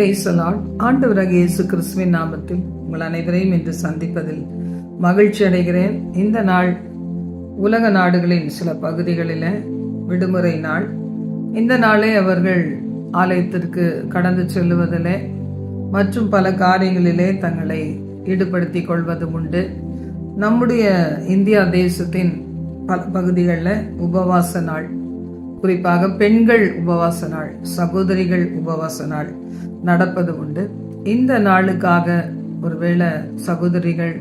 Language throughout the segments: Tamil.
பிரைசலாட் ஆண்டவராக இயேசு கிறிஸ்துவின் நாமத்தில் உங்கள் அனைவரையும் இன்று சந்திப்பதில் மகிழ்ச்சி அடைகிறேன். இந்த நாள் உலக நாடுகளின் சில பகுதிகளில் விடுமுறை நாள். இந்த நாளே அவர்கள் ஆலயத்திற்கு கடந்து செல்லுவதிலே மற்றும் பல காரியங்களிலே தங்களை ஈடுபடுத்திக் கொள்வது உண்டு. நம்முடைய இந்தியா தேசத்தின் பல பகுதிகளில் உபவாச நாள். குறிப்பாக பெண்கள் உபவாச நாள் சகோதரிகள் உபவாச நாள். நடப்பது உண்டு இந்த நாளுக்காக ஒருவேளை சகோதரிகள்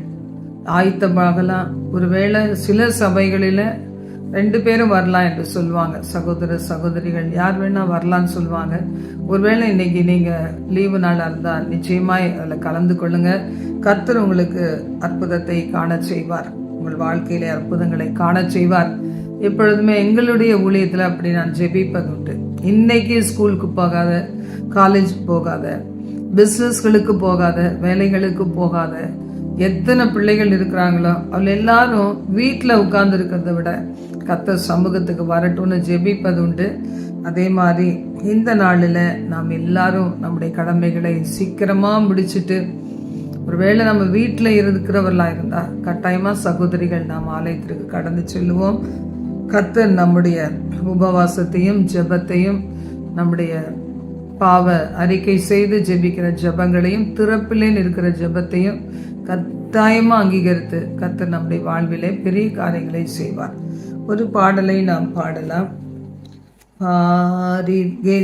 ஆயத்தமாகலாம். ஒருவேளை சில சபைகளில் ரெண்டு பேரும் வரலாம் என்று சொல்லுவாங்க. சகோதர சகோதரிகள் யார் வேணா வரலான்னு சொல்லுவாங்க. ஒருவேளை இன்னைக்கு நீங்க லீவு நாளாக இருந்தால் நிச்சயமாக அதில் கலந்து கொள்ளுங்க. கர்த்தர் உங்களுக்கு அற்புதத்தை காண செய்வார். உங்கள் வாழ்க்கையிலே அற்புதங்களை காண செய்வார். எப்பொழுதுமே எங்களுடைய ஊழியத்தில் அப்படி நான் ஜெபிப்பது உண்டு இன்னைக்கு ஸ்கூலுக்கு போகாத காலேஜ் போகாத பிஸ்னஸ்களுக்கு போகாத வேலைகளுக்கு போகாத எத்தனை பிள்ளைகள் இருக்கிறாங்களோ அவள் எல்லாரும் வீட்டில் உட்கார்ந்து இருக்கிறத விட கத்த சமூகத்துக்கு வரட்டும்னு ஜெபிப்பது உண்டு. அதே மாதிரி இந்த நாளில் நாம் எல்லாரும் நம்முடைய கடமைகளை சீக்கிரமாக முடிச்சுட்டு ஒருவேளை நம்ம வீட்டில் இருக்கிறவர்களாக இருந்தால் கட்டாயமாக சகோதரிகள் நாம் ஆலயத்திற்கு கடந்து செல்லுவோம். கர்த்தர் நம்முடைய உபவாசத்தையும் ஜெபத்தையும் நம்முடைய பாவ அறிக்கை செய்து ஜெபிக்கிற ஜெபங்களையும் திறப்பிலேன்னு இருக்கிற ஜெபத்தையும் கத்தாயமாக அங்கீகரித்து கர்த்தர் நம்முடைய வாழ்விலே பெரிய காரியங்களை செய்வார். ஒரு பாடலை நாம் பாடலாம். பாரிகேசமனே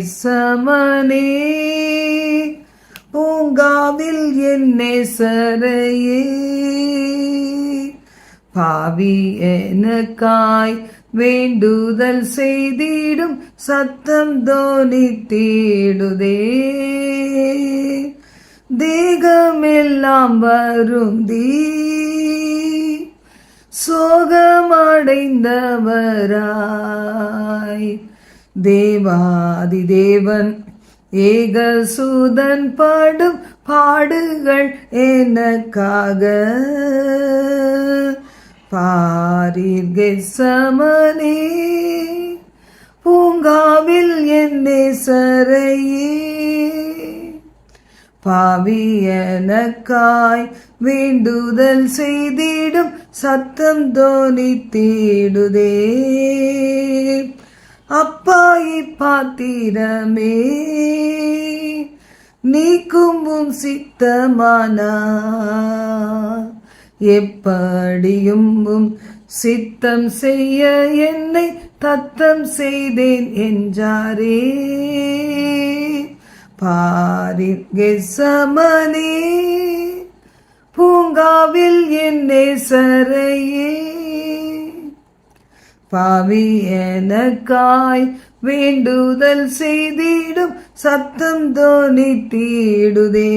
பூங்காவில் என்னே சரையே பாவி எனக்காய் வேண்டுதல் செய்திடும் சத்தம் தோனி தேடுதே. தேகமெல்லாம் வருந்தி. சோகமடைந்தவராய். தேவாதி தேவன் ஏகசூதன் பாடும் பாடுகள் எனக்காக. பா பாரிர்கை சமனே பூங்காவில் என்னே சரையே பாவியனக்காய் வேண்டுதல் செய்திடும் சத்தம் தோனி தேடுதே. அப்பாயி பாத்திரமே நீக்கும் உம் சித்தமானா. எப்படியும் உம் சித்தம் செய்ய என்னை தத்தம் செய்தேன் என்றாரே. பாரிர்கே சமனே பூங்காவில் என்னே சரையே பாவி எனக்காய் வேண்டுதல் செய்திடும் சத்தம் தோனி தீடுதே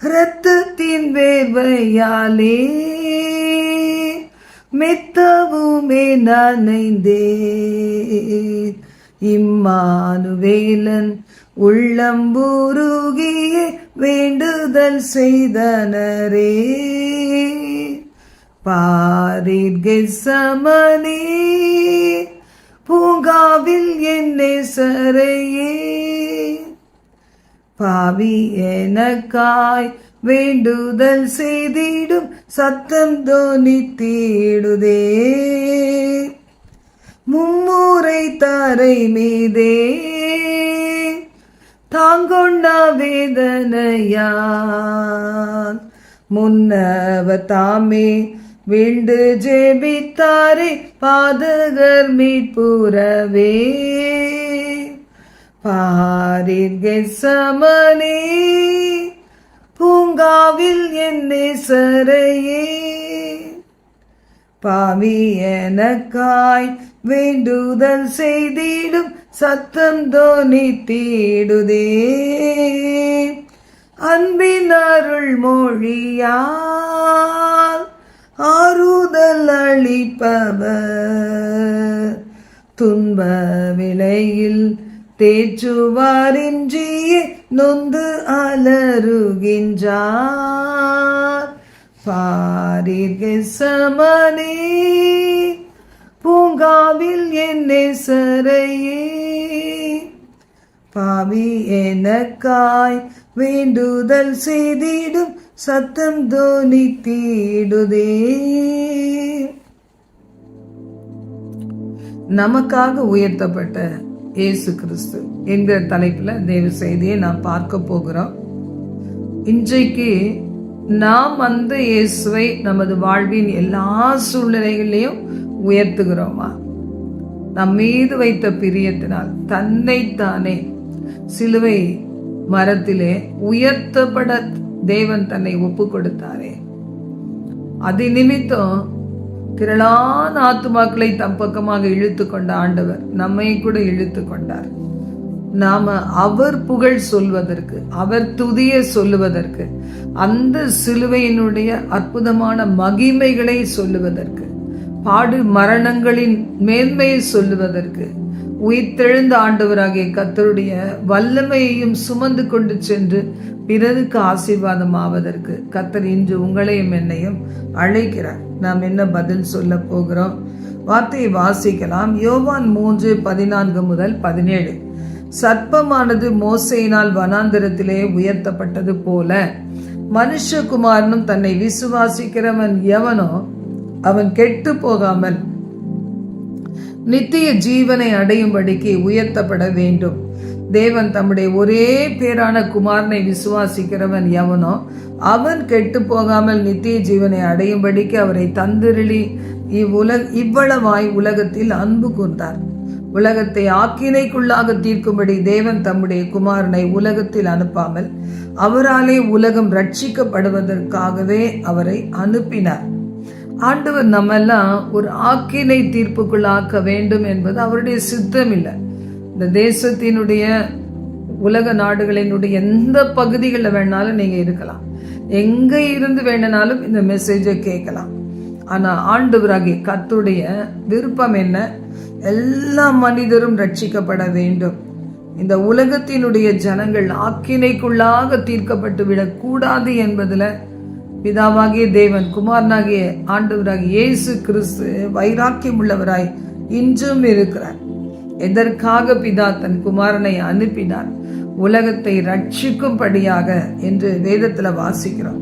இரத்தத்தின் வேர்வையாலே மெத்தவுமே நனைந்தேன் இம்மானுவேலன் உள்ளம்பூருகிய வேண்டுதல் செய்தனரே. பாரிர்கை சமனே பூங்காவில் என்னை சரையே. பாவி எனக்காய் வேண்டுதல் செய்திடும் சத்தம் தோனி தீடுதே மும்முறை தரை மீதே. தாங்கொண்ட வேதனையான். முன்னவ தாமே வீண்டு ஜெபித்தாரே பாதகர் மீட்புறவே. பாரிர்கே சமனே பூங்காவில் என்னை சரையே பாவி எனக்காய் வேண்டுதல் செய்திடும் சத்தம் தோனி தீடுதே. அன்பின் அருள் மொழியால் ஆறுதல் அளிப்பவர். துன்ப விலையில் தேற்றுவாரின்றியே நொந்து அலருகின்றார் பாரிர்கை சமனே பூங்காவில் என்னை சரையே பாவி எனக்காய் வேண்டுதல் செய்திடும் சத்தம் தோனி தீடுதே நமக்காக உயர்த்தப்பட்ட இயேசு கிறிஸ்து என்கிற தலைப்பில் தேவ செய்தியை நாம் பார்க்க போகிறோம். இன்றைக்கு நாம் அந்த இயேசுவை நமது வாழ்வின் எல்லா சூழ்நிலைகளையும் உயர்த்துகிறோமா? நம் மீது வைத்த பிரியத்தினால் தன்னைத்தானே சிலுவை மரத்திலே உயர்த்தப்பட தேவன் தன்னை ஒப்பு கொடுத்தாரே அது நிமித்தம் திரளான ஆத்துமாக்களை தம் பக்கமாக இழுத்து கொண்ட ஆண்டவர் நம்மை கூட இழுத்து கொண்டார். நாம அவர் புகழ் சொல்வதற்கு அவர் துதிய சொல்லுவதற்கு அந்த சிலுவையினுடைய அற்புதமான மகிமைகளை சொல்லுவதற்கு பாடு மரணங்களின் மேன்மையை சொல்லுவதற்கு உயிர்த்தெழுந்த ஆண்டவராகிய கத்தருடைய வல்லமையையும் சுமந்து கொண்டு சென்று பிறருக்கு ஆசீர்வாதம் ஆவதற்கு கத்தர் இன்று உங்களையும் என்னையும் அழைக்கிறார். நாம் என்ன பதில் சொல்ல போகிறோம்? வார்த்தையை வாசிக்கலாம். யோவான் மூன்று பதினான்கு முதல் பதினேழு. சர்ப்பமானது மோசையினால் வனாந்திரத்திலே உயர்த்தப்பட்டது போல மனுஷகுமாரனும் தன்னை விசுவாசிக்கிறவன் எவனோ அவன் கெட்டு போகாமல் நித்திய ஜீவனை அடையும்படிக்கு உயர்த்தப்பட வேண்டும். தேவன் தம்முடைய ஒரே பேரான குமாரனை விசுவாசிக்கிறவன் எவனோ அவன் கெட்டு போகாமல் நித்திய ஜீவனை அடையும்படிக்கு அவரை தந்திரளி இவ்வுலக இவ்வளவாய் உலகத்தில் அன்பு கூர்ந்தார். உலகத்தை ஆக்கினைக்குள்ளாக தீர்க்கும்படி தேவன் தம்முடைய குமாரனை உலகத்தில் அனுப்பாமல் அவராலே உலகம் ரட்சிக்கப்படுவதற்காகவே அவரை அனுப்பினார். ஆண்டவர் நம்மெல்லாம் ஒரு ஆக்கினை தீர்ப்புக்குள்ளாக்க வேண்டும் என்பது அவருடைய சித்தம் இல்லை இந்த தேசத்தினுடைய உலக நாடுகளினுடைய எந்த பகுதிகளில் வேணாலும் நீங்க இருக்கலாம். எங்க இருந்து வேணுனாலும் இந்த மெசேஜை கேட்கலாம். ஆனா ஆண்டவராகிய கத்துடைய விருப்பம் என்ன? எல்லா மனிதரும் ரட்சிக்கப்பட வேண்டும். இந்த உலகத்தினுடைய ஜனங்கள் ஆக்கினைக்குள்ளாக தீர்க்கப்பட்டு விடக்கூடாது என்பதுல பிதாவாகிய தேவன் குமாரனாகிய ஆண்டவராகிய இயேசு கிறிஸ்து வைராக்கியம் உள்ளவராய் இன்றும் இருக்கிறார். எதற்காக பிதா தன் குமாரனை அனுப்பினார்? உலகத்தை ரட்சிக்கும்படியாக என்று வேதத்துல வாசிக்கிறோம்.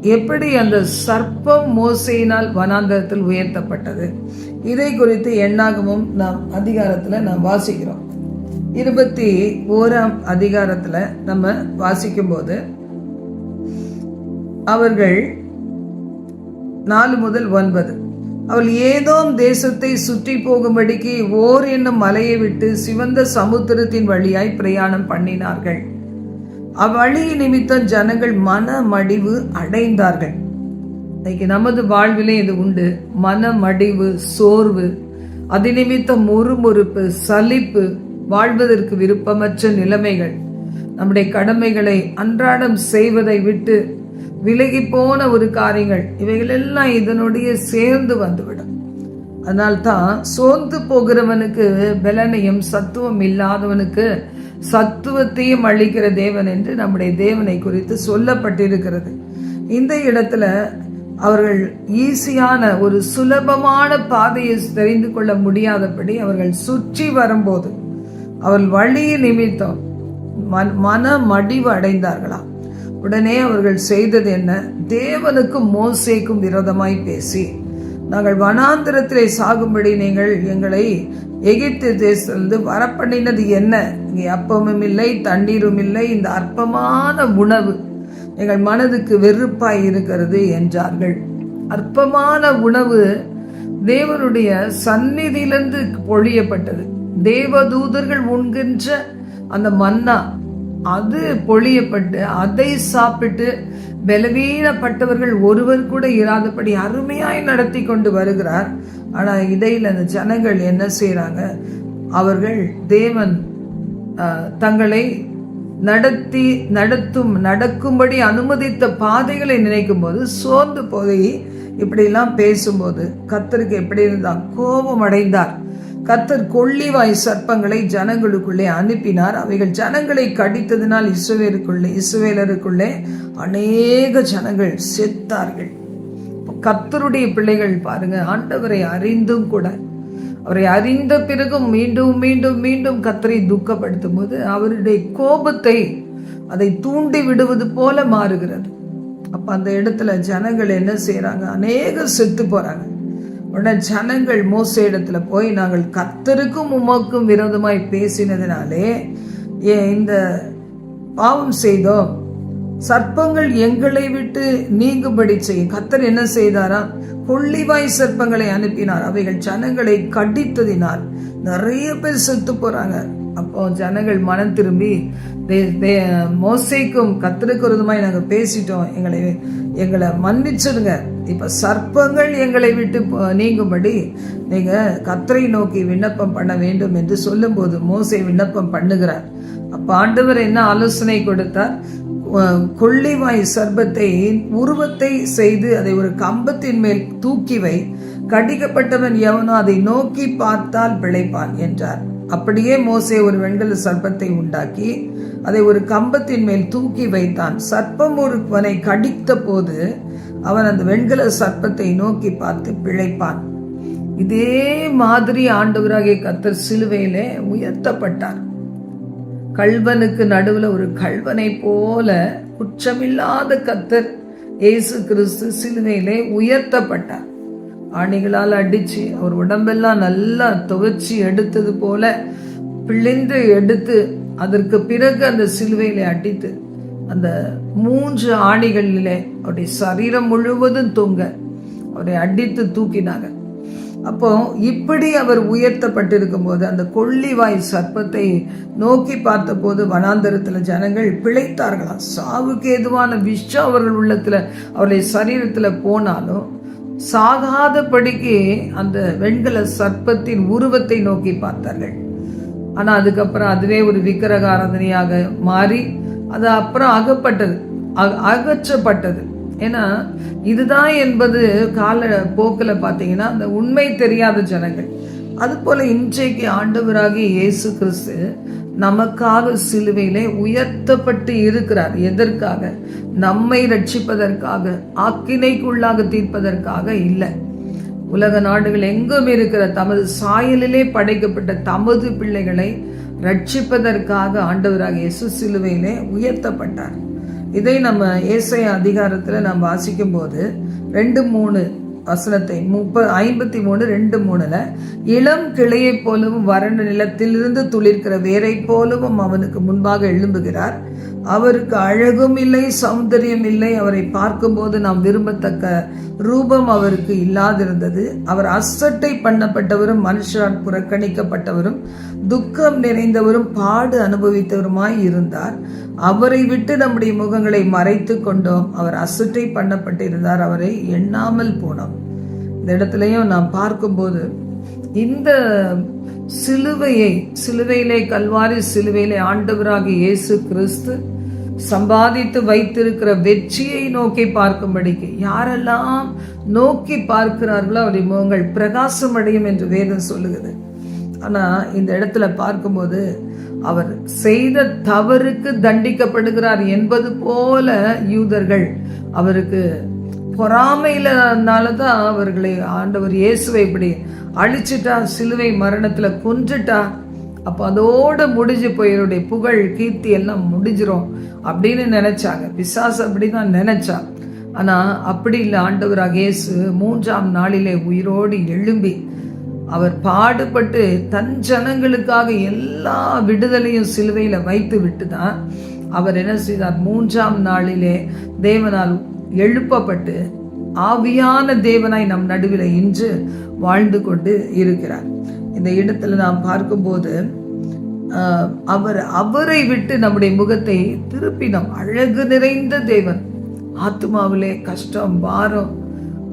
எப்படி அந்த சர்ப்பம் மோசையினால் வனாந்தரத்தில் உயர்த்தப்பட்டது? இதை குறித்து எண்ணாகமும் நாம் அதிகாரத்துல நாம் வாசிக்கிறோம். இருபத்தி ஓராம் அதிகாரத்துல நம்ம வாசிக்கும் போது அவர்கள் நாலு முதல் ஒன்பது. அவள் ஏதோம் தேசத்தை சுற்றி போகும்படிக்கு ஓர் என்னும் மலையை விட்டு சிவந்த சமுத்திரத்தின் வழியாய் பிரயாணம் பண்ணினார்கள். அவ்வழி நிமித்தம் ஜனங்கள் மன மடிவு அடைந்தார்கள். இன்னைக்கு நமது வாழ்விலே இது உண்டு. மன மடிவு சோர்வு அது நிமித்தம் முறுமுறுப்பு சலிப்பு வாழ்வதற்கு விருப்பமற்ற நிலைமைகள். நம்முடைய கடமைகளை அன்றாடம் செய்வதை விட்டு விலகி போன ஒரு காரியங்கள் இவைகள் எல்லாம் இதனுடைய சேர்ந்து வந்துவிடும். அதனால்தான் சோர்ந்து போகிறவனுக்கு பலனையும் சத்துவம் இல்லாதவனுக்கு சத்துவத்தையும் அளிக்கிற தேவன் என்று நம்முடைய தேவனை குறித்து சொல்லப்பட்டிருக்கிறது. இந்த இடத்துல அவர்கள் ஈஸியான ஒரு சுலபமான பாதையை தெரிந்து கொள்ள முடியாதபடி அவர்கள் சுற்றி வரும்போது அவர்கள் வழி நிமித்தம் மன மடிவு அடைந்தார்களாம். உடனே அவர்கள் செய்தது என்ன? தேவனுக்கும் மோசைக்கும் விரோதமாய் பேசி நாங்கள் வனாந்திரத்திலே சாகும்படி நீங்கள் எங்களை எகிப்து தேசத்திலிருந்து வரப்பண்ணினது என்ன? இங்கே அப்பமும் இல்லை தண்ணீரும் இல்லை இந்த அற்பமான உணவு எங்கள் மனதுக்கு வெறுப்பாய் இருக்கிறது என்றார்கள். அற்பமான உணவு தேவனுடைய சந்நிதியிலிருந்து பொழியப்பட்டது. தேவதூதர்கள் உண்கின்ற அந்த மன்னா அது பொழியப்பட்டு அதை சாப்பிட்டு பலவீனப்பட்டவர்கள் ஒருவர் கூட இராதபடி அருமையாய் நடத்தி கொண்டு வருகிறார். ஆனால் இடையில் அந்த ஜனங்கள் என்ன செய்கிறாங்க அவர்கள் தேவன் தங்களை நடத்தி நடத்தும் நடக்கும்படி அனுமதித்த பாதைகளை நினைக்கும் போது சோர்ந்து போய் இப்படிலாம் பேசும்போது கத்தருக்கு எப்படி இருந்தால் கோபம் அடைந்தார். கத்தர் கொள்ளிவாய் சர்ப்பங்களை ஜனங்களுக்குள்ளே அனுப்பினார். அவைகள் ஜனங்களை கடித்ததினால் இசுவேருக்குள்ளே இசுவேலருக்குள்ளே அநேக ஜனங்கள் செத்தார்கள். கத்தருடைய பிள்ளைகள் பாருங்க ஆண்டவரை அறிந்தும் கூட அவரை அறிந்த பிறகும் மீண்டும் மீண்டும் மீண்டும் கத்தரை துக்கப்படுத்தும் போது அவருடைய கோபத்தை அதை தூண்டி விடுவது போல மாறுகிறது. அப்ப அந்த இடத்துல ஜனங்கள் என்ன செய்யறாங்க அநேக செத்து போறாங்க. உடனே ஜனங்கள் மோச இடத்துல போய் நாங்கள் கத்தருக்கும் உமக்கும் விரோதமாய் பேசினதினாலே ஏன் இந்த பாவம் செய்தோம். சர்ப்பங்கள் எங்களை விட்டு நீங்கும்படி செய்யும். கத்தர் என்ன செய்தாரா? கொள்ளிவாய் சர்ப்பங்களை அனுப்பினார். அவைகள் ஜனங்களை கடித்ததினால் நிறைய பேர் செத்து போறாங்க. அப்போ ஜனங்கள் மனம் திரும்பி தே- கத்திருக்கிறதுமாய் நாங்கள் பேசிட்டோம். எங்களை எங்களை மன்னிச்சிடுங்க. இப்ப சர்ப்பங்கள் எங்களை விட்டு நீங்கும்படி நீங்க கத்தரை நோக்கி விண்ணப்பம் பண்ண வேண்டும் என்று சொல்லும்போது மோசை விண்ணப்பம் பண்ணுகிறார். அப்ப ஆண்டவர் என்ன ஆலோசனை கொடுத்தார்? கொள்ளிவாய் சர்பத்தை உருவத்தை செய்து அதை ஒரு கம்பத்தின் மேல் தூக்கி வை. கடிக்கப்பட்டவன் எவனோ அதை நோக்கி பார்த்தால் பிழைப்பான் என்றார். அப்படியே மோசே ஒரு வெண்கல சர்ப்பத்தை உண்டாக்கி அதை ஒரு கம்பத்தின் மேல் தூக்கி வைத்தான். சர்ப்பம் ஒருவனை கடித்த போது அவன் அந்த வெண்கல சர்ப்பத்தை நோக்கி பார்த்து பிழைப்பான். இதே மாதிரி ஆண்டவராகிய கத்தர் சிலுவையிலே உயர்த்தப்பட்டார். கல்வனுக்கு நடுவுல ஒரு கல்வனை போல குற்றமில்லாத கத்தர் இயேசு கிறிஸ்து சிலுவையிலே உயர்த்தப்பட்டார். ஆணிகளால் அடித்து அவர் உடம்பெல்லாம் நல்லா துவைச்சி எடுத்தது போல பிழிந்து எடுத்து அதற்கு பிறகு அந்த சிலுவையில அடித்து அந்த மூன்று ஆணிகளிலே அவருடைய சரீரம் முழுவதும் தொங்க அவரை அடித்து தூக்கினாங்க. அப்போ இப்படி அவர் உயர்த்தப்பட்டிருக்கும் போது அந்த கொள்ளிவாய் சர்ப்பத்தை நோக்கி பார்த்தபோது வனாந்தரத்தில் ஜனங்கள் பிழைத்தார்களாம். சாவுக்கு ஏதுவான விஷம் அவர்கள் உள்ளத்தில் அவருடைய சரீரத்தில் போனாலும் சாகாதபடிக்கு அந்த வெண்கல சர்ப்பத்தின் உருவத்தை நோக்கி பார்த்தார்கள். ஆனா அதுக்கப்புறம் அதுவே ஒரு விக்கிரக ஆராதனையாக மாறி அது அப்புறம் அகப்பட்டது அக- அகற்றப்பட்டது. ஏன்னா இதுதான் என்பது கால போக்கில் பார்த்தீங்கன்னா அந்த உண்மை தெரியாத ஜனங்கள். அதுபோல இன்றைக்கு ஆண்டவராகி இயேசு கிறிஸ்து நமக்காக சிலுவையிலே உயர்த்தப்பட்டு இருக்கிறார். எதற்காக? நம்மை ரட்சிப்பதற்காக ஆக்கினைக்குள்ளாக தீர்ப்பதற்காக இல்லை. உலக நாடுகள் எங்கும் இருக்கிற தமது சாயலிலே படைக்கப்பட்ட தமது பிள்ளைகளை ரட்சிப்பதற்காக ஆண்டவராக இயேசு சிலுவையிலே உயர்த்தப்பட்டார். இதை நம்ம ஏசைய அதிகாரத்தில் நாம் வாசிக்கும் போது ரெண்டு மூணு வசனத்தை முப்ப ஐம்பத்தி மூணு ரெண்டு மூணுல இளம் கிளையைப் போலவும் வறண்ட நிலத்திலிருந்து துளிர்க்கிற வேரை போலவும் அவனுக்கு முன்பாக எழும்புகிறார். அவருக்கு அழகும் இல்லை சௌந்தரியம் இல்லை. அவரை பார்க்கும்போது நாம் விரும்பத்தக்க ரூபம் அவருக்கு இல்லாதிருந்தது. அவர் அசட்டை பண்ணப்பட்டவரும் மனுஷரால் புறக்கணிக்கப்பட்டவரும் துக்கம் நிறைந்தவரும் பாடு அனுபவித்தவருமாய் இருந்தார். அவரை விட்டு நம்முடைய முகங்களை மறைத்து கொண்டோம். அவர் அசட்டை பண்ணப்பட்டிருந்தார். அவரை எண்ணாமல் போனோம். இந்த இடத்துலையும் நாம் பார்க்கும்போது இந்த சிலுவையை சிலுவையிலே கல்வாரி சிலுவையிலே ஆண்டவராக இயேசு கிறிஸ்து சம்பாதித்து வைத்திருக்கிற வெற்றியை நோக்கி பார்க்கும்படிக்கு யாரெல்லாம் நோக்கி பார்க்கிறார்களோ அவருடைய முகங்கள் பிரகாசம் அடையும் என்று வேதம் சொல்லுகிறது. ஆனா இந்த இடத்துல பார்க்கும்போது அவர் செய்த தவறுக்கு தண்டிக்கப்படுகிறார் என்பது போல யூதர்கள் அவருக்கு பொறாமையிலனால தான் அவர்களை ஆண்டவர் இயேசுவை இப்படி அழிச்சிட்டா சிலுவை மரணத்தில் கொன்றுட்டா அப்போ அதோடு முடிஞ்சு போய் என்னுடைய புகழ் கீர்த்தி எல்லாம் முடிஞ்சிரும் அப்படின்னு நினைச்சாங்க. அப்படி தான் நினைச்சா. ஆனால் அப்படி இல்லை. ஆண்டவர் அகேசு மூன்றாம் நாளிலே உயிரோடு எழும்பி அவர் பாடுபட்டு தன் ஜனங்களுக்காக எல்லா விடுதலையும் சிலுவையில் வைத்து விட்டு தான் அவர் என்ன செய்தார்? மூன்றாம் நாளிலே தேவனால் எழுப்பப்பட்டு ஆவியான தேவனாய் நம் நடுவில் இன்று வாழ்ந்து கொண்டு இருக்கிறார். இந்த இடத்துல நாம் பார்க்கும்போது அவர் அவரை விட்டு நம்முடைய முகத்தை திருப்பினோம். அழகு நிறைந்த தேவன். ஆத்மாவிலே கஷ்டம் பாரம்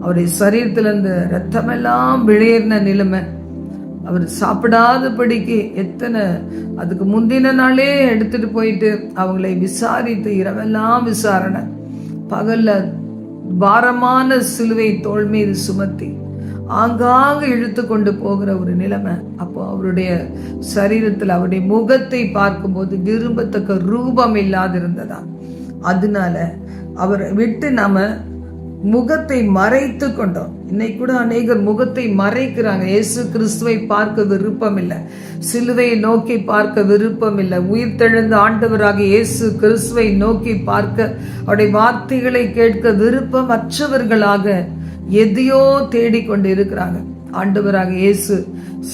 அவருடைய சரீரத்திலிருந்து ரத்தமெல்லாம் வெளியேறின நிலைமை. அவர் சாப்பிடாதபடிக்கு எத்தனை அதுக்கு முந்தின நாளே எடுத்துட்டு போயிட்டு அவங்களை விசாரித்து இரவெல்லாம் விசாரணை. பகல்ல பாரமான சிலுவை தோல் மீது சுமத்தி ஆங்காங்க இழுத்து கொண்டு போகிற ஒரு நிலைமை. அப்போ அவருடைய சரீரத்தில் அவருடைய முகத்தை பார்க்கும்போது விரும்பத்தக்க ரூபம் இல்லாதிருந்ததா. அதனால அவரை விட்டு நாம முகத்தை மறைத்து கொண்டோம். இன்னைக்கு கூட அநேகர் முகத்தை மறைக்கிறாங்க. இயேசு கிறிஸ்துவை பார்க்க விருப்பம் இல்லை சிலுவையை நோக்கி பார்க்க விருப்பம் இல்லை உயிர்த்தெழுந்த ஆண்டவராக இயேசு கிறிஸ்துவை நோக்கி பார்க்க அவருடைய வார்த்தைகளை கேட்க விருப்பம் அற்றவர்களாக எதையோ தேடிக்கொண்டு இருக்கிறாங்க ஆண்டவராக இயேசு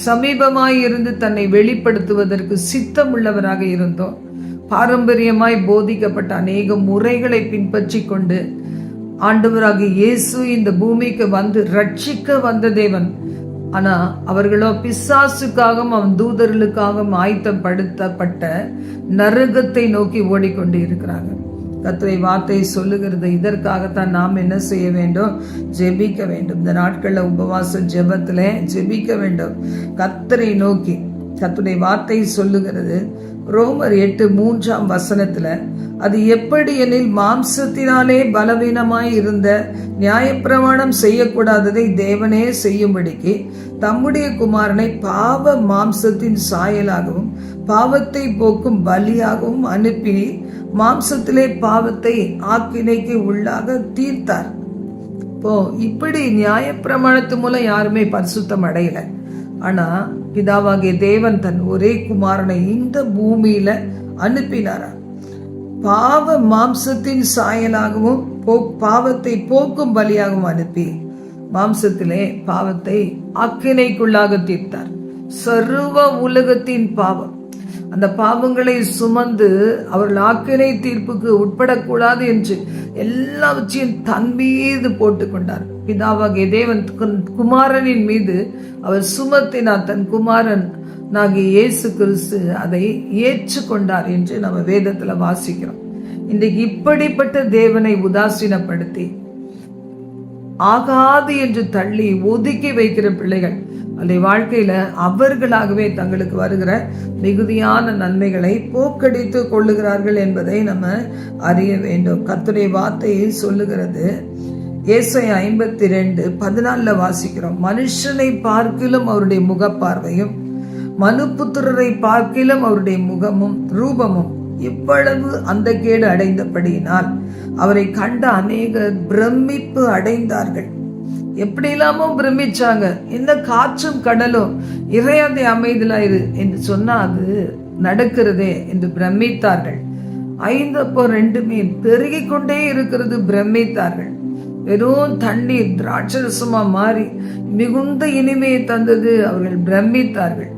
சமீபமாய் இருந்து தன்னை வெளிப்படுத்துவதற்கு சித்தம் உள்ளவராக இருந்தோம். பாரம்பரியமாய் போதிக்கப்பட்ட அநேக முறைகளை பின்பற்றி கொண்டு ஆண்டவராக இயேசு இந்த பூமிக்கு வந்து ரட்சிக்க வந்த தேவன். ஆனா அவர்களோ பிசாசுக்காகவும் அவன் தூதர்களுக்காகவும் ஆயத்தப்படுத்தப்பட்ட நரகத்தை நோக்கி ஓடிக்கொண்டு இருக்கிறாங்க. கத்துரை வார்த்தை சொல்லுகிறது இதற்காகத்தான் நாம் என்ன செய்ய வேண்டும்? ஜெபிக்க வேண்டும். இந்த நாட்களில் உபவாச ஜெபத்துல ஜெபிக்க வேண்டும். கத்தரை நோக்கி கத்துடைய வார்த்தை சொல்லுகிறது ரோமர் எட்டு மூன்றாம் வசனத்துல அது எப்படி எனில் மாம்சத்தினாலே பலவீனமாய் இருந்த நியாயப்பிரமாணம் செய்யக்கூடாததை தேவனே செய்யும்படிக்கு தம்முடைய குமாரனை பாவ மாம்சத்தின் சாயலாகவும் பாவத்தை போக்கும் பலியாகவும் அனுப்பி மாம்சத்திலே பாவத்தை ஆக்கினைக்கு உள்ளாக தீர்த்தார். இப்போ இப்படி நியாயப்பிரமாணத்து மூலம் யாருமே பரிசுத்தம் அடையலை. ஆனா பிதாவாகிய தேவன் தன் ஒரே குமாரனை இந்த பூமியில அனுப்பினாரா? பாவ மாம்சத்தின் சாயலாகவும் பாவத்தை போக்கும் பலியாகவும் அனுப்பி மாம்சத்திலே பாவத்தை அக்கினைக்குள்ளாக தீர்த்தார். சர்வ உலகத்தின் பாவம். அந்த பாவங்களை சுமந்து அவர்கள் ஆக்கினை தீர்ப்புக்கு உட்படக்கூடாது என்று எல்லாவற்றையும் தன் மீது போட்டுக்கொண்டார். பிதாவாகிய தேவன் குமாரனின் மீது அவர் சுமத்தினார் தன் குமாரன் நாகிய இயேசு கிறிஸ்து அதை ஏற்றுக்கொண்டார் என்று நம்ம வேதத்துல வாசிக்கிறோம். இன்றைக்கு இப்படிப்பட்ட தேவனை உதாசீனப்படுத்தி ஆகாது என்று தள்ளி ஒதுக்கி வைக்கிற பிள்ளைகள் அதை வாழ்க்கையில அவர்களாகவே தங்களுக்கு வருகிற மிகுதியான நன்மைகளை போக்கடித்து கொள்ளுகிறார்கள் என்பதை நம்ம அறிய வேண்டும். கத்துரை வார்த்தையை சொல்லுகிறது. ஏசை ஐம்பத்தி ரெண்டு பதினாலில் வாசிக்கிறோம். மனுஷனை பார்க்கிலும் அவருடைய முகப்பார்வையும் மனுப்புத்திரரை பார்க்கிலும் அவருடைய முகமும் ரூபமும் இவ்வளவு அந்த கேடு அடைந்தபடியினால் அவரை கண்ட அநேக பிரமிப்பு அடைந்தார்கள். எப்படி இல்லாமோ பிரமிச்சாங்க. இந்த காற்றும் கடலும் இறையாதை அமைதலாயிரு என்று சொன்னா அது நடக்கிறதே என்று பிரமித்தார்கள். ஐந்து அப்போ ரெண்டு மீன் கொண்டே இருக்கிறது பிரமித்தார்கள். வெறும் தண்ணீர் திராட்சரசமா மாறி மிகுந்த இனிமையை தந்தது அவர்கள் பிரமித்தார்கள்.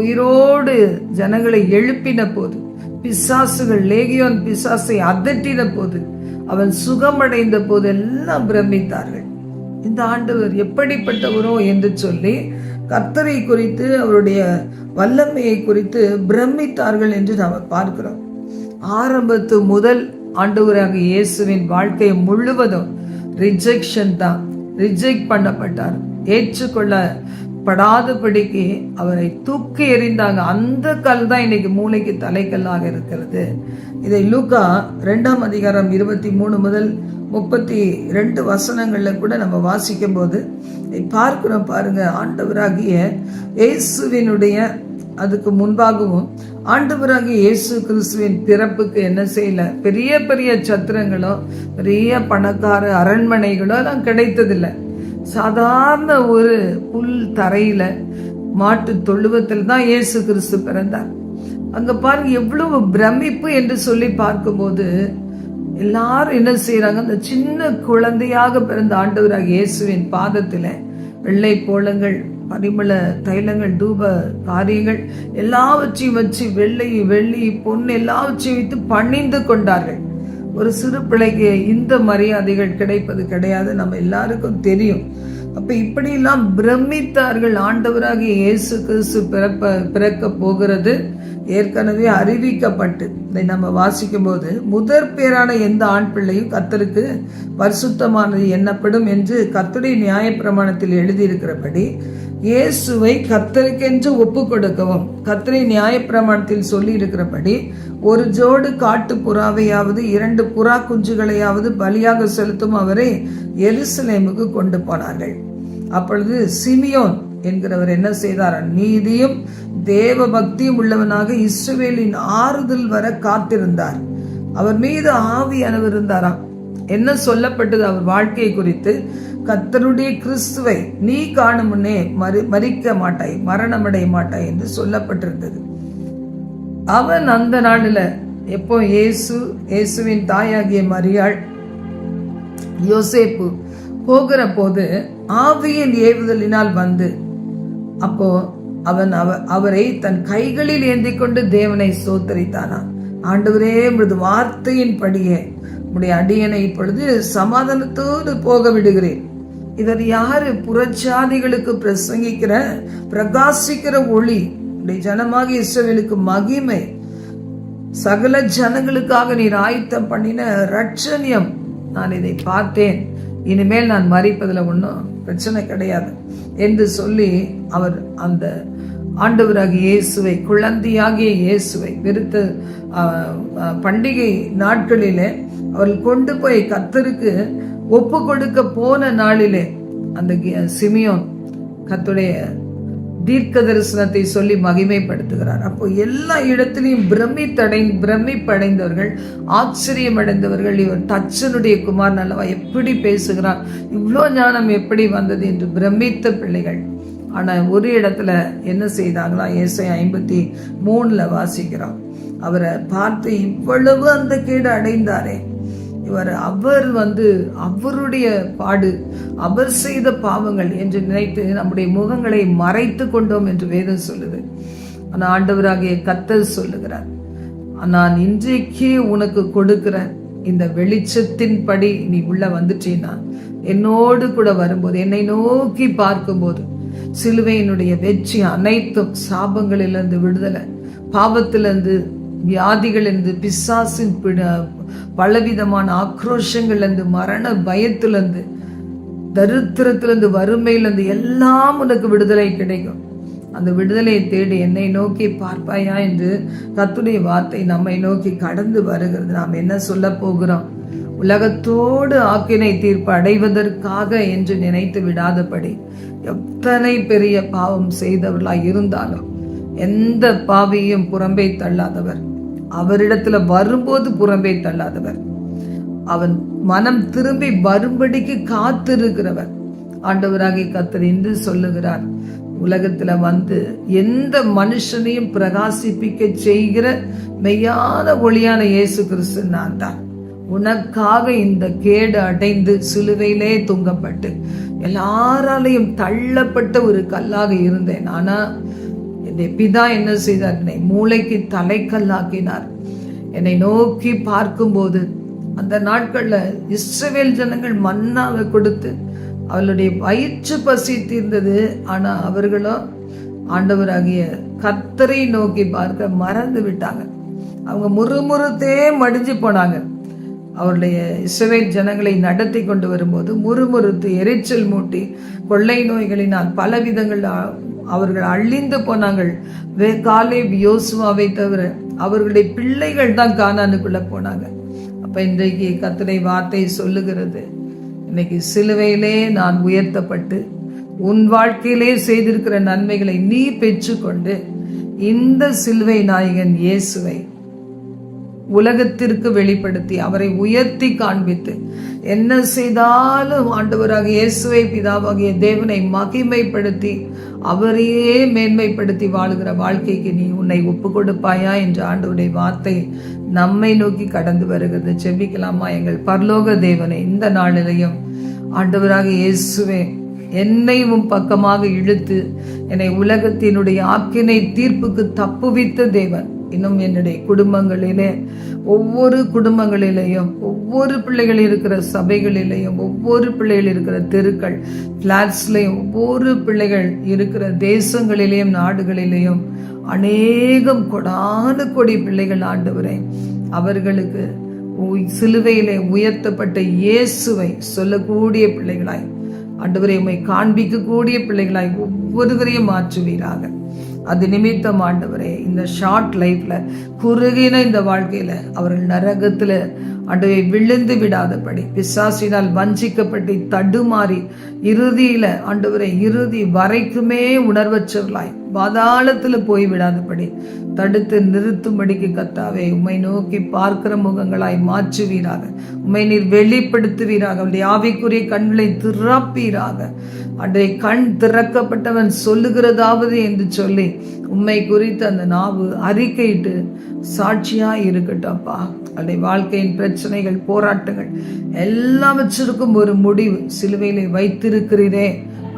உயிரோடு ஜனங்களை எழுப்பின போது பிசாசுகள் லேகியோன் பிசாசை அதட்டின போது அவன் சுகமடைந்த போது எல்லாம் பிரமித்தார்கள். இந்த ஆண்டவர் எப்படிப்பட்டவரோ என்று சொல்லி கர்த்தரை குறித்து அவருடைய வல்லமையை குறித்து பிரமித்தார்கள் என்று நாம் பார்க்கிறோம். ஆரம்பத்து முதல் ஆண்டவராக இயேசுவின் வாழ்க்கையை முழுவதும் ரிஜெக்ஷன் தான். ரிஜெக்ட் பண்ணப்பட்டார். ஏற்றுக்கொள்ள படாதபடிக்கு அவரை தூக்கி எறிந்தாங்க. அந்த கல் தான் இன்னைக்கு மூளைக்கு தலைக்கல்லாக இருக்கிறது. இதை லூக்கா ரெண்டாம் அதிகாரம் இருபத்தி மூணு முதல் முப்பத்தி ரெண்டு வசனங்களில் கூட நம்ம வாசிக்கும் போது பார்க்கிறோம் பாருங்க. ஆண்டவராகிய இயேசுவினுடைய அதுக்கு முன்பாகவும் ஆண்டவராக இயேசு கிறிஸ்துவின் பிறப்புக்கு என்ன செய்யல? பெரிய பெரிய சத்திரங்களோ பெரிய பணக்கார அரண்மனைகளோ எல்லாம் கிடைத்ததில்லை. சாதாரண ஒரு புல் தரையில மாட்டு தொழுவத்தில் தான் இயேசு கிறிஸ்து பிறந்தார். அங்க பாருங்க எவ்வளவு பிரமிப்பு என்று சொல்லி பார்க்கும்போது எல்லாரும் என்ன செய்யறாங்க அந்த சின்ன குழந்தையாக பிறந்த ஆண்டவராக இயேசுவின் பாதத்தில் வெள்ளை போலங்கள் பரிமள தைலங்கள் தூப காரியங்கள் எல்லாவற்றையும் வச்சு வெள்ளை வெள்ளி பொன் எல்லாவற்றையும் வைத்து பணிந்து கொண்டார்கள். ஒரு சிறு பிள்ளைக்கு இந்த மரியாதைகள் கிடைப்பது கிடையாது. நம்ம எல்லாருக்கும் தெரியும். அப்ப இப்படியெல்லாம் பிரமித்தார்கள். ஆண்டவராகிய இயேசு கிறிஸ்து பிறப்ப பிறக்க போகிறது. ஏற்கனவே அறிவிக்கப்பட்டு இதை நம்ம வாசிக்கும் போது முதற் பேரான எந்த ஆண் பிள்ளையும் கத்தருக்கு பரிசுத்தமானது எண்ணப்படும் என்று கத்துடைய நியாயப்பிரமாணத்தில் எழுதியிருக்கிறபடி இயேசுவை கத்தருக்கென்று ஒப்பு கொடுக்கவும் கத்தரை நியாயப்பிரமாணத்தில் சொல்லி இருக்கிறபடி ஒரு ஜோடு காட்டு புறாவையாவது இரண்டு புறா குஞ்சுகளையாவது பலியாக செலுத்தும் அவரை எருசலேமுக்கு கொண்டு போனார்கள். அப்பொழுது சிமியோன் என்கிறவர் என்ன செய்தார்? நீதியும் தேவ பக்தியும் உள்ளவனாக இஸ்ரவேலின் ஆறுதல் வர காத்திருந்தார். அவர் மீது ஆவியானவர் இருந்தாராம் என்ன சொல்லப்பட்டது? அவர் வாழ்க்கையை குறித்து கத்தருடைய கிறிஸ்துவை நீ காணும் முன்னே மறு மறிக்க மாட்டாய் மரணமடைய மாட்டாய் என்று சொல்லப்பட்டிருந்தது. அவன் அந்த நாளில் எப்போ இயேசு இயேசுவின் தாயாகிய மரியாள் யோசேப்பு போகிற போது ஆவியின் ஏவுதலினால் வந்து அப்போ அவன் அவ அவரை தன் கைகளில் ஏந்தி கொண்டு தேவனை சோத்தரித்தானான் ஆண்டவரே உமது வார்த்தையின் படியே உடைய அடியனை இப்பொழுது சமாதானத்தோடு போக விடுகிறேன். இவர் யாரு? புறஜாதிகளுக்கு பிரசங்கிக்கிற பிரகாசிக்கிற ஒளி. ஜனமாக இஸ்ரவேலுக்கு மகிமை. சகல ஜனங்களுக்காக நீர் ஆயத்தம் பண்ணின ரட்சணியம் நான் இதை பார்த்தேன். இனிமேல் நான் மறிப்பதில் ஒன்றும் பிரச்சனை கிடையாது என்று சொல்லி அவர் அந்த ஆண்டவராகிய இயேசுவை குழந்தையாகிய இயேசுவை விருத்த பண்டிகை நாட்களிலே அவர்கள் கொண்டு போய் கத்தருக்கு ஒப்பு கொடுக்க போன நாளிலே அந்த சிமியோன் கத்துடைய தீர்க்க தரிசனத்தை சொல்லி மகிமைப்படுத்துகிறார். அப்போ எல்லா இடத்திலையும் பிரமித்தடை பிரமிப்படைந்தவர்கள் ஆச்சரியம் அடைந்தவர்கள் இவர் தச்சனுடைய குமார் நல்லவா எப்படி பேசுகிறார்? இவ்வளோ ஞானம் எப்படி வந்தது என்று பிரமித்த பிள்ளைகள். ஆனால் ஒரு இடத்துல என்ன செய்தாங்களா ஏசை ஐம்பத்தி மூணில் வாசிக்கிறோம் அவரை பார்த்து இவ்வளவு அந்த கேடு அடைந்தாரே. இவர் அவர் வந்து அவருடைய பாடு அவர் செய்த பாவங்கள் என்று நினைத்து நம்முடைய முகங்களை மறைத்து கொண்டோம் என்று வேதம் சொல்லுது. ஆனால் ஆண்டவராகிய கத்தல் சொல்லுகிறார் நான் இன்றைக்கே உனக்கு கொடுக்கிற இந்த வெளிச்சத்தின்படி நீ உள்ள வந்துட்டீன்னா என்னோடு கூட வரும்போது என்னை நோக்கி பார்க்கும்போது சிலுவையினுடைய வெற்றி அனைத்தும் சாபங்களிலிருந்து விடுதலை பாவத்திலிருந்து வியாதிகளிலிருந்து பிசாசின் பலவிதமான ஆக்ரோஷங்கள்லேருந்து மரண பயத்துலேருந்து தரித்திரத்திலேருந்து வறுமையிலேருந்து எல்லாம் உனக்கு விடுதலை கிடைக்கும். அந்த விடுதலையை தேடி என்னை நோக்கி பார்ப்பாயா என்று கத்துடைய வார்த்தை நம்மை நோக்கி கடந்து வருகிறது. நாம் என்ன சொல்ல போகிறோம்? உலகத்தோடு ஆக்கினை தீர்ப்பு அடைவதற்காக என்று நினைத்து விடாதபடி எத்தனை பெரிய பாவம் செய்தவர்களாய் இருந்தாலும் எந்த பாவியும் புறம்பை தள்ளாதவர். அவரிடத்துல வரும்போது புறம்பே தள்ளாதவர். அவன் மனம் திரும்பி வரும்படிக்கு காத்திருக்கிறவர். ஆண்டவராகி கத்தர் என்று சொல்லுகிறார் உலகத்துல வந்து எந்த மனுஷனையும் பிரகாசிப்பிக்க செய்கிற மெய்யான ஒளியான இயேசு கிறிஸ்து நான் தான். உனக்காக இந்த கேடு அடைந்து சிலுவையிலே தூங்கப்பட்டு எல்லாராலையும் தள்ளப்பட்ட ஒரு கல்லாக இருந்தேன். ஆனா என்னை பிதா என்ன செய்தார்? என்னை மூளைக்கு தலைக்கல்லாக்கினார். என்னை நோக்கி பார்க்கும்போது அந்த நாட்களில் இஸ்ரவேல் ஜனங்கள் மன்னாவை கொடுத்து அவளுடைய வயிற்று பசி தீர்ந்தது. ஆனால் அவர்களோ ஆண்டவராகிய கத்தரை நோக்கி பார்க்க மறந்து விட்டாங்க. அவங்க முறுமுறுத்தே மடிஞ்சு போனாங்க. அவருடைய இஸ்ரவேல் ஜனங்களை நடத்தி கொண்டு வரும்போது முறுமுறுத்து எரிச்சல் மூட்டி கொள்ளை நோய்களினால் பல விதங்கள் அவர்கள் அழிந்து போனாங்கள் வே காலே யோசுவாவை தவிர அவர்களுடைய பிள்ளைகள் தான் காணானுக்குள்ள போனாங்க. அப்ப இன்றைக்கு கத்தனை வார்த்தை சொல்லுகிறது. இன்னைக்கு சிலுவையிலே நான் உயர்த்தப்பட்டு உன் வாழ்க்கையிலே செய்திருக்கிற நன்மைகளை நீ பெற்றுக்கொண்டு இந்த சிலுவை நாயகன் இயேசுவை உலகத்திற்கு வெளிப்படுத்தி அவரை உயர்த்தி காண்பித்து என்ன செய்தாலும் ஆண்டவராக இயேசுவை பிதாவாகிய தேவனை மகிமைப்படுத்தி அவரையே மேன்மைப்படுத்தி வாழுகிற வாழ்க்கைக்கு நீ உன்னை ஒப்பு கொடுப்பாயா என்ற ஆண்டவருடைய வார்த்தை நம்மை நோக்கி கடந்து வருகிறது. செபிக்கலாமா எங்கள் பரலோக தேவனை? இந்த நாளிலையும் ஆண்டவராக இயேசுவே என்னையும் பக்கமாக இழுத்து என்னை உலகத்தினுடைய ஆக்கினை தீர்ப்புக்கு தப்புவித்த தேவன் இன்னும் என்னுடைய குடும்பங்களிலே ஒவ்வொரு குடும்பங்களிலேயும் ஒவ்வொரு பிள்ளைகள் இருக்கிற சபைகளிலேயும் ஒவ்வொரு பிள்ளைகள் இருக்கிற தெருக்கள் பிளாட்ஸ்லேயும் ஒவ்வொரு பிள்ளைகள் இருக்கிற தேசங்களிலேயும் நாடுகளிலேயும் அநேகம் கொடான கொடி பிள்ளைகள் ஆண்டவரே அவர்களுக்கு சிலுவையிலே உயர்த்தப்பட்ட இயேசுவை சொல்லக்கூடிய பிள்ளைகளாய் ஆண்டவரை உண்மை காண்பிக்கக்கூடிய பிள்ளைகளாய் ஒவ்வொருவரையும் மாற்றுவீராக. அது நிமித்தம் ஆண்டவரே இந்த ஷார்ட் லைஃப்ல குறுகின இந்த வாழ்க்கையில அவர்கள் நரகத்துல ஆண்டவரை விழுந்து விடாதபடி பிசாசினால் வஞ்சிக்கப்பட்டு தடுமாறி இறுதியில ஆண்டவரை இறுதி வரைக்குமே உணர்வற்றவர்களாய் பாதாளத்தில் போய் விடாதபடி. தடுத்து நிறுத்தும்படிக்கு கத்தாவே உம்மை நோக்கி பார்க்கிற முகங்களாய் மாற்றுவீராக. உம்மை நீர் வெளிப்படுத்துவீராக. அவருடைய ஆவிக்குரிய கண்களை திறப்பீராக. அன்றைய கண் திறக்கப்பட்டவன் சொல்லுகிறதாவது என்று சொல்லி உண்மை குறித்து அந்த நாவு அறிக்கையிட்டு சாட்சியா இருக்கட்டும் அப்பா அவருடைய வாழ்க்கையின் பிரச்சனைகள் போராட்டங்கள் எல்லாவற்றிற்கும் ஒரு முடிவு. சிலுவையிலே வைத்திருக்கிறீரே.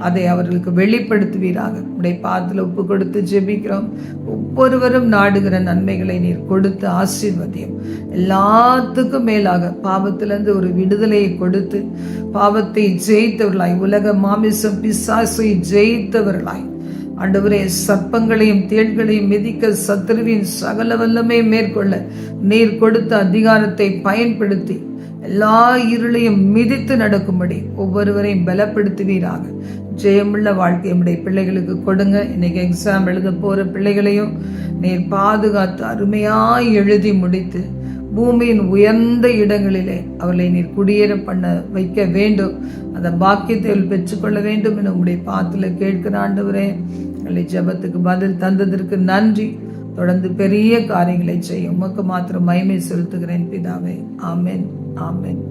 அதை அவர்களுக்கு வெளிப்படுத்துவீராக. உடைய பாதத்தில் ஒப்பு கொடுத்து ஜெபிக்கிறோம். ஒவ்வொருவரும் நாடுகிற நன்மைகளை நீர் கொடுத்து ஆசீர்வதியும். எல்லாத்துக்கும் மேலாக பாவத்திலிருந்து ஒரு விடுதலையை கொடுத்து பாவத்தை ஜெயித்தவர்களாய் உலக மாமிசம் பிசாசை ஜெயித்தவர்களாய் ஆண்டவரே சர்ப்பங்களையும் தேள்களையும் மிதிக்க சத்துருவின் சகல வல்லமே மேற்கொள்ள நீர் கொடுத்த அதிகாரத்தை பயன்படுத்தி எல்லா இருளையும் மிதித்து நடக்கும்படி ஒவ்வொருவரையும் பலப்படுத்துவீராக. ஜெயமுள்ள வாழ்க்கை நம்முடைய பிள்ளைகளுக்கு கொடுங்க. இன்னைக்கு எக்ஸாம் எழுத போற பிள்ளைகளையும் நீர் பாதுகாத்து அருமையாய் எழுதி முடித்து பூமியின் உயர்ந்த இடங்களிலே அவர்களை நீர் குடியேற பண்ண வைக்க வேண்டும். அந்த பாக்கியத்தை பெற்றுக்கொள்ள வேண்டும் என உங்களுடைய பாத்துல கேட்கிற ஆண்டவரே எங்களை ஜெபத்துக்கு பதில் தந்ததற்கு நன்றி. தொடர்ந்து பெரிய காரியங்களை செய்யும். உமக்கு மாத்திரம் மயமை செலுத்துகிறேன் பிதாவே. ஆமேன். ஆமென்